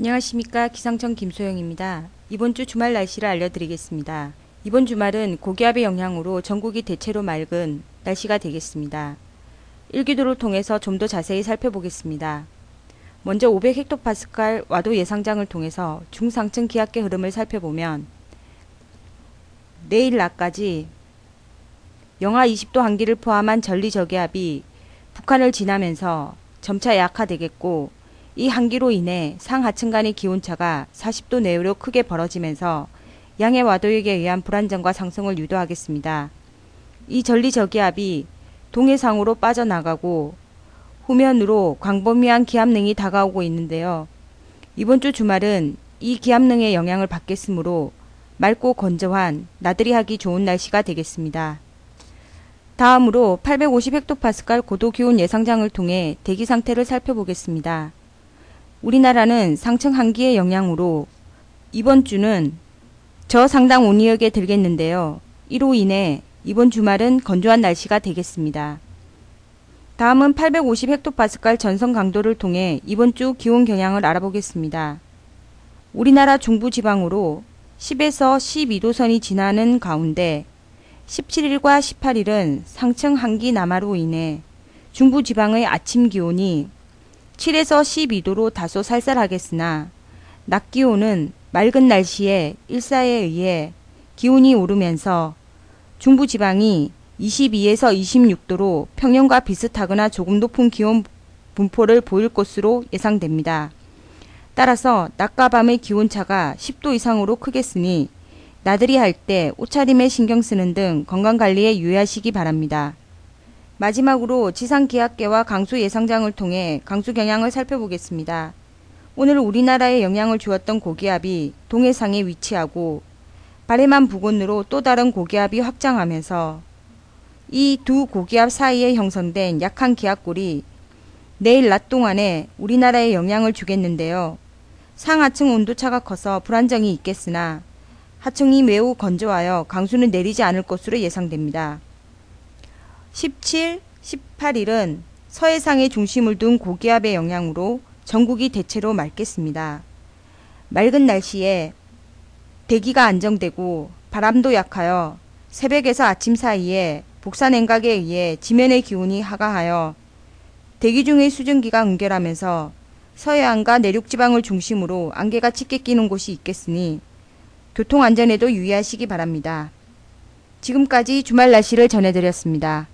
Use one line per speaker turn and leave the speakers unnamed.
안녕하십니까 기상청 김소영입니다. 이번 주 주말 날씨를 알려드리겠습니다. 이번 주말은 고기압의 영향으로 전국이 대체로 맑은 날씨가 되겠습니다. 일기도를 통해서 좀 더 자세히 살펴보겠습니다. 먼저 500헥토파스칼 와도 예상장을 통해서 중상층 기압계 흐름을 살펴보면 내일 낮까지 영하 20도 한기를 포함한 전리저기압이 북한을 지나면서 점차 약화되겠고 이 한기로 인해 상하층 간의 기온차가 40도 내외로 크게 벌어지면서 양해 와도액에 의한 불안정과 상승을 유도하겠습니다. 이 전리저기압이 동해상으로 빠져나가고 후면으로 광범위한 기압능이 다가오고 있는데요. 이번 주 주말은 이 기압능의 영향을 받겠으므로 맑고 건조한 나들이 하기 좋은 날씨가 되겠습니다. 다음으로 850헥토파스칼 고도기온 예상장을 통해 대기 상태를 살펴보겠습니다. 우리나라는 상층 한기의 영향으로 이번 주는 저상당 온이역에 들겠는데요. 이로 인해 이번 주말은 건조한 날씨가 되겠습니다. 다음은 850헥토파스칼 전선 강도를 통해 이번 주 기온 경향을 알아보겠습니다. 우리나라 중부 지방으로 10에서 12도선이 지나는 가운데 17일과 18일은 상층 한기 남하로 인해 중부 지방의 아침 기온이 7에서 12도로 다소 쌀쌀하겠으나 낮 기온은 맑은 날씨에 일사에 의해 기온이 오르면서 중부 지방이 22에서 26도로 평년과 비슷하거나 조금 높은 기온 분포를 보일 것으로 예상됩니다. 따라서 낮과 밤의 기온차가 10도 이상으로 크겠으니 나들이 할 때 옷차림에 신경 쓰는 등 건강관리에 유의하시기 바랍니다. 마지막으로 지상기압계와 강수 예상장을 통해 강수 경향을 살펴보겠습니다. 오늘 우리나라에 영향을 주었던 고기압이 동해상에 위치하고 바레만 부근으로 또 다른 고기압이 확장하면서 이 두 고기압 사이에 형성된 약한 기압골이 내일 낮 동안에 우리나라에 영향을 주겠는데요. 상하층 온도차가 커서 불안정이 있겠으나 하층이 매우 건조하여 강수는 내리지 않을 것으로 예상됩니다. 17, 18일은 서해상에 중심을 둔 고기압의 영향으로 전국이 대체로 맑겠습니다. 맑은 날씨에 대기가 안정되고 바람도 약하여 새벽에서 아침 사이에 복사 냉각에 의해 지면의 기온이 하강하여 대기 중의 수증기가 응결하면서 서해안과 내륙 지방을 중심으로 안개가 짙게 끼는 곳이 있겠으니 교통 안전에도 유의하시기 바랍니다. 지금까지 주말 날씨를 전해드렸습니다.